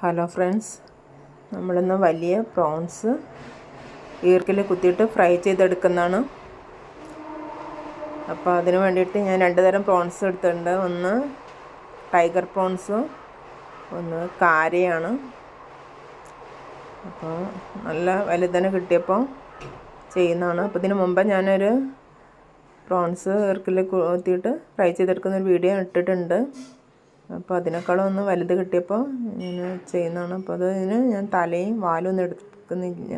Hello friends നമ്മളിന്ന് വലിയ prawns ഈർക്കിൽ കുത്തിയിട്ട് ഫ്രൈ ചെയ്തെടുക്കുന്നതാണ്. അപ്പോൾ അതിന് വേണ്ടിയിട്ട് ഞാൻ രണ്ട് തരം പ്രോൺസ് എടുത്തിട്ടുണ്ട്. ഒന്ന് ടൈഗർ പ്രോൺസും ഒന്ന് കാരയാണ്. അപ്പോൾ നല്ല വലുതന്നെ കിട്ടിയപ്പോൾ ചെയ്യുന്നതാണ്. അപ്പോൾ ഇതിന് മുമ്പ് ഞാനൊരു പ്രോൺസ് ഈർക്കിൽ കുത്തിയിട്ട് ഫ്രൈ ചെയ്തെടുക്കുന്ന ഒരു വീഡിയോ ഇട്ടിട്ടുണ്ട്. അപ്പോൾ അതിനേക്കാളും ഒന്ന് വലുത് കിട്ടിയപ്പോൾ ഞാൻ ചെയ്യുന്നതാണ്. അപ്പോൾ അതിന് ഞാൻ തലയും വാലും ഒന്നും എടുക്കുന്നില്ല.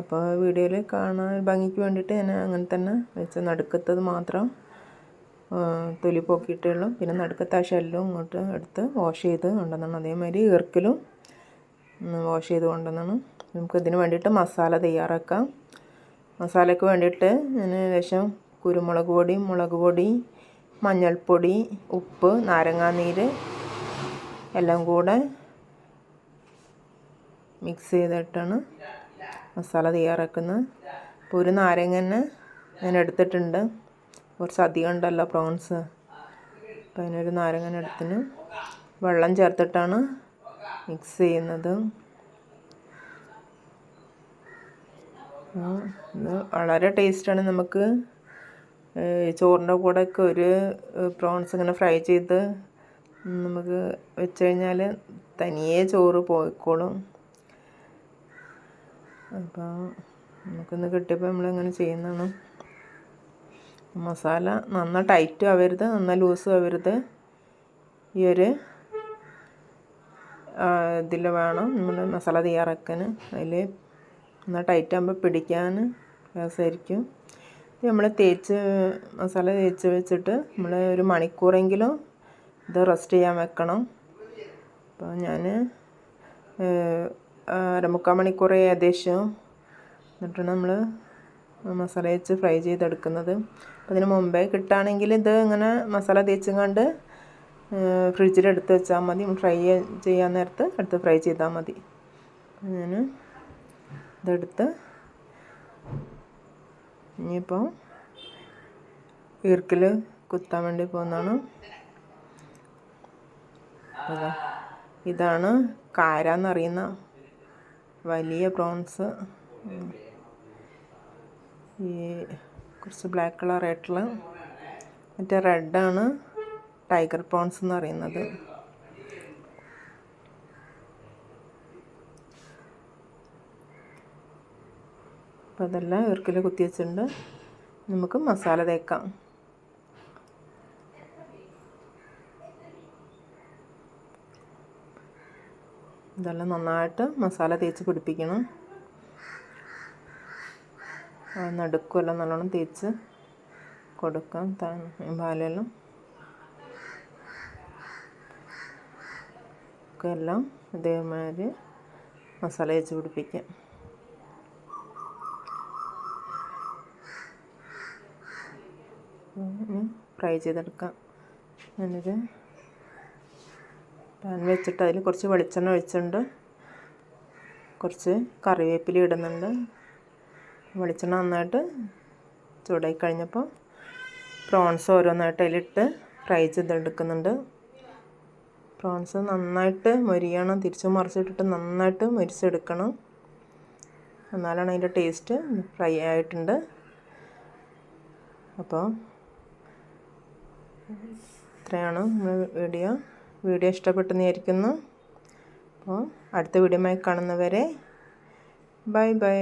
അപ്പോൾ വീഡിയോയിൽ കാണാൻ ഭംഗിക്ക് വേണ്ടിയിട്ട് ഞാൻ അങ്ങനെ തന്നെ വെച്ച് നടുക്കത്തത് മാത്രം തൊലി പോക്കിയിട്ടുള്ളൂ. പിന്നെ നടുക്കത്തെ ആ ഷെല്ലും ഇങ്ങോട്ട് എടുത്ത് വാഷ് ചെയ്ത് കൊണ്ടുവന്നാണ് അതേമാതിരി ഈർക്കിലും വാഷ് ചെയ്ത് കൊണ്ടുവന്നാണ് നമുക്ക് ഇതിന് വേണ്ടിയിട്ട് മസാല തയ്യാറാക്കാം. മസാലയ്ക്ക് വേണ്ടിയിട്ട് ഞാൻ ലേശം കുരുമുളക് പൊടി മുളക് പൊടി മഞ്ഞൾപ്പൊടി ഉപ്പ് നാരങ്ങാനീര് എല്ലാം കൂടെ മിക്സ് ചെയ്തിട്ടാണ് മസാല തയ്യാറാക്കുന്നത്. അപ്പോൾ ഒരു നാരങ്ങ തന്നെ ഞാൻ എടുത്തിട്ടുണ്ട്. കുറച്ച് അധികം ഉണ്ടല്ലോ പ്രോൺസ് അപ്പോൾ അതിനൊരു നാരങ്ങ എടുത്തിന് വെള്ളം ചേർത്തിട്ടാണ് മിക്സ് ചെയ്യുന്നത്. വളരെ ടേസ്റ്റാണ് നമുക്ക് ചോറിന്റെ കൂടെയൊക്കെ ഒരു പ്രോൺസ് ഇങ്ങനെ ഫ്രൈ ചെയ്ത് നമുക്ക് വെച്ച് കഴിഞ്ഞാൽ തനിയെ ചോറ് പോയിക്കോളും. അപ്പോൾ നമുക്കിന്ന് കിട്ടിയപ്പോൾ നമ്മളിങ്ങനെ ചെയ്യുന്നതാണ്. മസാല നന്നായി ടൈറ്റും ആവരുത് നന്നായി ലൂസും ആവരുത്. ഈ ഒരു ഇതിൽ വേണം നമ്മൾ മസാല തയ്യാറാക്കാൻ അതിൽ നന്നായി ടൈറ്റ് ആകുമ്പോൾ പിടിക്കാൻ രസമായിരിക്കും നമ്മൾ തേച്ച് മസാല തേച്ച് വെച്ചിട്ട് നമ്മൾ ഒരു മണിക്കൂറെങ്കിലും ഇത് റെസ്റ്റ് ചെയ്യാൻ വെക്കണം. അപ്പോൾ ഞാൻ അരമുക്കാൽ മണിക്കൂർ ഏകദേശം എന്നിട്ട് നമ്മൾ മസാല തേച്ച് ഫ്രൈ ചെയ്തെടുക്കുന്നത്. അപ്പോൾ അതിന് മുമ്പേ കിട്ടുകയാണെങ്കിൽ ഇത് ഇങ്ങനെ മസാല തേച്ചും കണ്ട് ഫ്രിഡ്ജിൽ എടുത്ത് വെച്ചാൽ മതി. ഫ്രൈ ചെയ്യാൻ നേരത്ത് എടുത്ത് ഫ്രൈ ചെയ്താൽ മതി. ഞാൻ ഇതെടുത്ത് ഇനിയിപ്പോൾ ഈർക്കിൽ കുത്താൻ വേണ്ടി പോകുന്നതാണ്. ഇതാണ് കാര എന്നറിയുന്ന വലിയ പ്രോൺസ് ഈ കുറച്ച് ബ്ലാക്ക് കളർ ആയിട്ടുള്ള മറ്റേ റെഡാണ് ടൈഗർ പ്രോൺസ് എന്ന് പറയുന്നത് അപ്പോൾ അതെല്ലാം ഇവർക്കിൽ കുത്തി വെച്ചിട്ടുണ്ട്. നമുക്ക് മസാല തേക്കാം. ഇതെല്ലാം നന്നായിട്ട് മസാല തേച്ച് പിടിപ്പിക്കണം. നടുക്കുമെല്ലാം നല്ലോണം തേച്ച് കൊടുക്കാം. പാലെല്ലാം ഒക്കെ എല്ലാം ഇതേമാതിരി മസാല തേച്ച് പിടിപ്പിക്കാം. ഫ്രൈ ചെയ്തെടുക്കാം. ഞാനൊരു പാൻ വെച്ചിട്ട് അതിൽ കുറച്ച് വെളിച്ചെണ്ണ ഒഴിച്ചിട്ടുണ്ട്. കുറച്ച് കറിവേപ്പില ഇടുന്നുണ്ട്. വെളിച്ചെണ്ണ നന്നായിട്ട് ചൂടായി കഴിഞ്ഞപ്പോൾ പ്രോൺസ് ഓരോന്നായിട്ട് അതിലിട്ട് ഫ്രൈ ചെയ്തെടുക്കുന്നുണ്ട്. പ്രോൺസ് നന്നായിട്ട് മൊരിയണം തിരിച്ച് മറിച്ചിട്ടിട്ട് നന്നായിട്ട് മൊരിച്ചെടുക്കണം. എന്നാലാണ് അതിന്റെ ടേസ്റ്റ് ഫ്രൈ ആയിട്ടുണ്ട്. അപ്പോൾ ഇത്രയാണ് വീഡിയോ. വീഡിയോ ഇഷ്ടപ്പെട്ടെന്ന് വിചാരിക്കുന്നു. അപ്പോൾ അടുത്ത വീഡിയോമായി കാണുന്നവരെ ബൈ ബൈ.